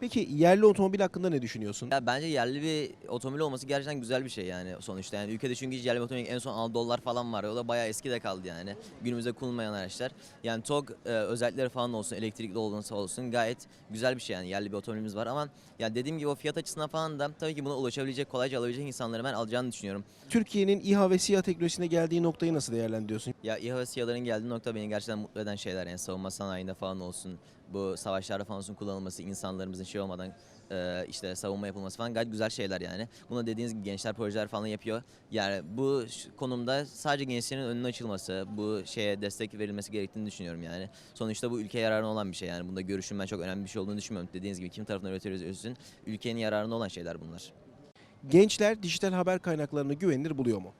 Peki yerli otomobil hakkında ne düşünüyorsun? Ya bence yerli bir otomobil olması gerçekten güzel bir şey yani sonuçta. Yani ülkede çünkü hiç yerli bir otomobil en son Anadolu'lar falan var. O da bayağı eski de kaldı yani. Günümüzde kullanılmayan araçlar. Yani TOG e, özellikleri falan olsun, elektrikli olursa olsun gayet güzel bir şey yani yerli bir otomobilimiz var ama ya dediğim gibi o fiyat açısından falan da tabii ki buna ulaşabilecek, kolayca alabilecek insanları ben alacağını düşünüyorum. Türkiye'nin İHA ve SİHA teknolojisine geldiği noktayı nasıl değerlendiriyorsun? Ya İHA ve SİHA'ların geldiği nokta beni gerçekten mutlu eden şeyler. Yani savunma sanayinde falan olsun, bu savaşlarda falan olsun kullanılması, insanlarımızın şey olmadan e, işte savunma yapılması falan gayet güzel şeyler yani. Buna dediğiniz gibi gençler projeler falan yapıyor. Yani bu konumda sadece gençlerin önünün açılması, bu şeye destek verilmesi gerektiğini düşünüyorum yani. Sonuçta bu ülke yararına olan bir şey yani. Bunda görüşüm ben çok önemli bir şey olduğunu düşünmüyorum. Dediğiniz gibi kim tarafından üretiyoruz üretsin, ülkenin yararına olan şeyler bunlar. Gençler dijital haber kaynaklarını güvenilir buluyor mu?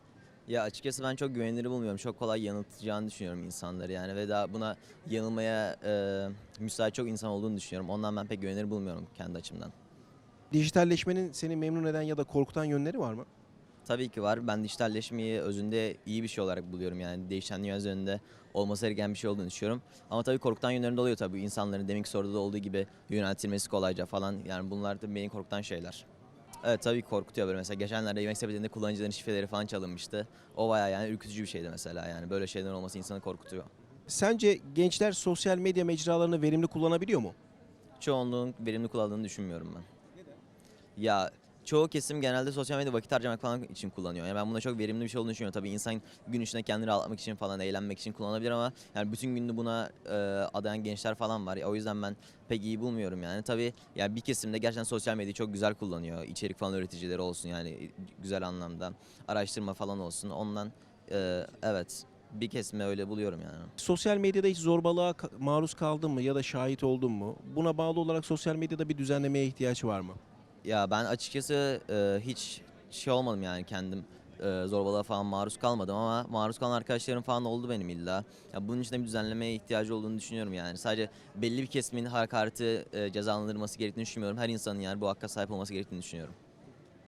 Ya açıkçası ben çok güvenilir bulmuyorum. Çok kolay yanıltacağını düşünüyorum insanları yani ve daha buna yanılmaya e, müsait çok insan olduğunu düşünüyorum. Ondan ben pek güvenilir bulmuyorum kendi açımdan. Dijitalleşmenin seni memnun eden ya da korkutan yönleri var mı? Tabii ki var. Ben dijitalleşmeyi özünde iyi bir şey olarak buluyorum yani değişen dünya üzerinde olması gereken bir şey olduğunu düşünüyorum. Ama tabii korkutan yönlerinde oluyor tabii. İnsanların deminki soruda da olduğu gibi yöneltilmesi kolayca falan. Yani bunlar da beni korkutan şeyler. Evet tabii korkutuyor böyle mesela geçenlerde yemek sepetinde kullanıcıların şifreleri falan çalınmıştı. O bayağı yani ürkütücü bir şeydi mesela yani böyle şeylerin olması insanı korkutuyor. Sence gençler sosyal medya mecralarını verimli kullanabiliyor mu? çoğunluğun verimli kullandığını düşünmüyorum ben. Ya çoğu kesim genelde sosyal medya vakit harcamak falan için kullanıyor. Yani ben buna çok verimli bir şey olduğunu düşünüyorum. Tabii insan gün içinde kendini rahatlamak için falan, eğlenmek için kullanabilir ama yani bütün gününü buna e, adayan gençler falan var. O yüzden ben pek iyi bulmuyorum yani. Tabii yani bir kesimde gerçekten sosyal medyayı çok güzel kullanıyor. İçerik falan üreticileri olsun yani güzel anlamda. Araştırma falan olsun. Ondan e, evet bir kesime öyle buluyorum yani. Sosyal medyada hiç zorbalığa maruz kaldın mı ya da şahit oldun mu? Buna bağlı olarak sosyal medyada bir düzenlemeye ihtiyaç var mı? Ya ben açıkçası e, hiç şey olmadım yani kendim e, zorbalığa falan maruz kalmadım ama maruz kalan arkadaşlarım falan oldu benim illa. Ya bunun için de bir düzenlemeye ihtiyacı olduğunu düşünüyorum yani. Sadece belli bir kesimin hakareti e, cezalandırılması gerektiğini düşünmüyorum. Her insanın yani bu hakka sahip olması gerektiğini düşünüyorum.